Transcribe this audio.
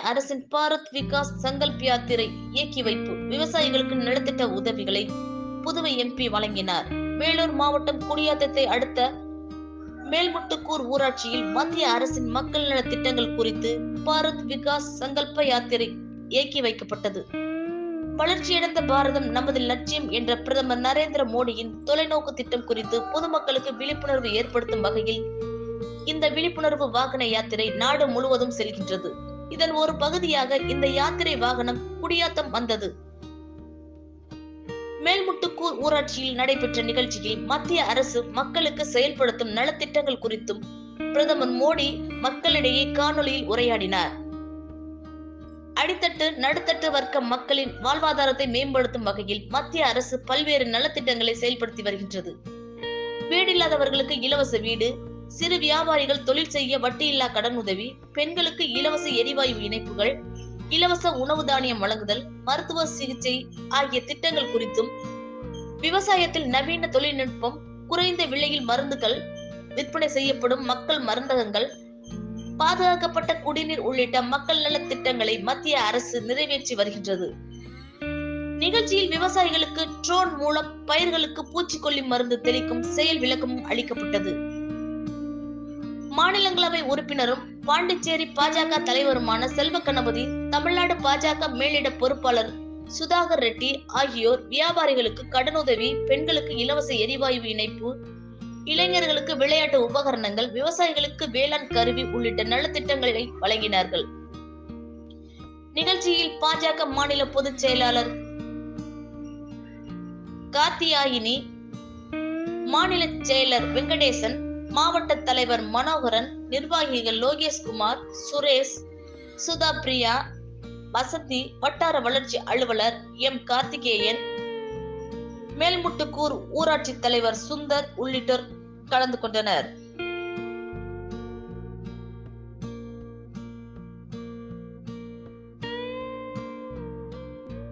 அரசின் பாரத் விகாஸ் சங்கல்ப் யாத்திரை இயக்கி வைப்பு. விவசாயிகளுக்கு நலத்திட்ட உதவிகளை புதுவை எம்பி வழங்கினார். வேலூர் மாவட்டம் குடியாத்தத்தை அடுத்த மேல்முட்டுக்கூர் ஊராட்சியில் மத்திய அரசின் மக்கள் நல திட்டங்கள் குறித்து பாரத் விகாஸ் சங்கல்ப யாத்திரை இயக்கி வைக்கப்பட்டது. வளர்ச்சியடைந்த பாரதம் நமது லட்சியம் என்ற பிரதமர் நரேந்திர மோடியின் தொலைநோக்கு திட்டம் குறித்து பொதுமக்களுக்கு விழிப்புணர்வு ஏற்படுத்தும் வகையில் இந்த விழிப்புணர்வு வாகன யாத்திரை நாடு முழுவதும் செல்கின்றது. இதன் ஒரு பகுதியாக இந்த யாத்திரை வாகனம் குடியாத்தம் வந்தது. மேல்முட்டுக்கூர் ஊராட்சியில் நடைபெற்ற நிகழ்ச்சியில் மத்திய அரசு மக்களுக்கு செயல்படுத்தும் நலத்திட்டங்கள் குறித்தும் பிரதமர் மோடி மக்களிடையே காணொலியில் உரையாடினார். அடித்தட்டு நடுத்தட்டு வர்க்க மக்களின் வாழ்வாதாரத்தை மேம்படுத்தும் வகையில் மத்திய அரசு பல்வேறு நலத்திட்டங்களை செயல்படுத்தி வருகின்றது. வீடில்லாதவர்களுக்கு இலவச வீடு சிறு வியாபாரிகள் தொழில் செய்ய வட்டியில்லா கடன் உதவி பெண்களுக்கு இலவச எரிவாயு இணைப்புகள் இலவச உணவு தானியம் வழங்குதல் மருத்துவ சிகிச்சை ஆகிய திட்டங்கள் குறித்தும் விவசாயத்தில் நவீன தொழில்நுட்பம் குறைந்த விலையில் மருந்துகள் விற்பனை செய்யப்படும் மக்கள் மருந்தகங்கள் பாதுகாக்கப்பட்ட குடிநீர் உள்ளிட்ட மக்கள் நல திட்டங்களை மத்திய அரசு நிறைவேற்றி வருகின்றது. நிகழ்ச்சியில் விவசாயிகளுக்கு ட்ரோன் மூலம் பயிர்களுக்கு பூச்சிக்கொல்லி மருந்து தெளிக்கும் செயல் விளக்கமும் அளிக்கப்பட்டது. மாநிலங்களவை உறுப்பினரும் பாண்டிச்சேரி பாஜக தலைவருமான செல்வ கணபதி தமிழ்நாடு பாஜக மேலிட பொறுப்பாளர் சுதாகர் ரெட்டி ஆகியோர் வியாபாரிகளுக்கு கடனுதவி பெண்களுக்கு இலவச எரிவாயு இணைப்பு இளைஞர்களுக்கு விளையாட்டு உபகரணங்கள் விவசாயிகளுக்கு வேளாண் கருவி உள்ளிட்ட நலத்திட்டங்களை வழங்கினார்கள். நிகழ்ச்சியில் பாஜக மாநில பொதுச் செயலாளர் காத்தியாயினி மாநில செயலர் வெங்கடேசன் மாவட்ட தலைவர் மனோகரன் நிர்வாகிகள் லோகேஷ்குமார் சுரேஷ் சுதா பிரியா வசதி வட்டார வளர்ச்சி அலுவலர் எம். கார்த்திகேயன் மேல்முட்டுக்கூர் ஊராட்சி தலைவர் சுந்தர் உள்ளிட்டோர் கலந்து கொண்டனர்.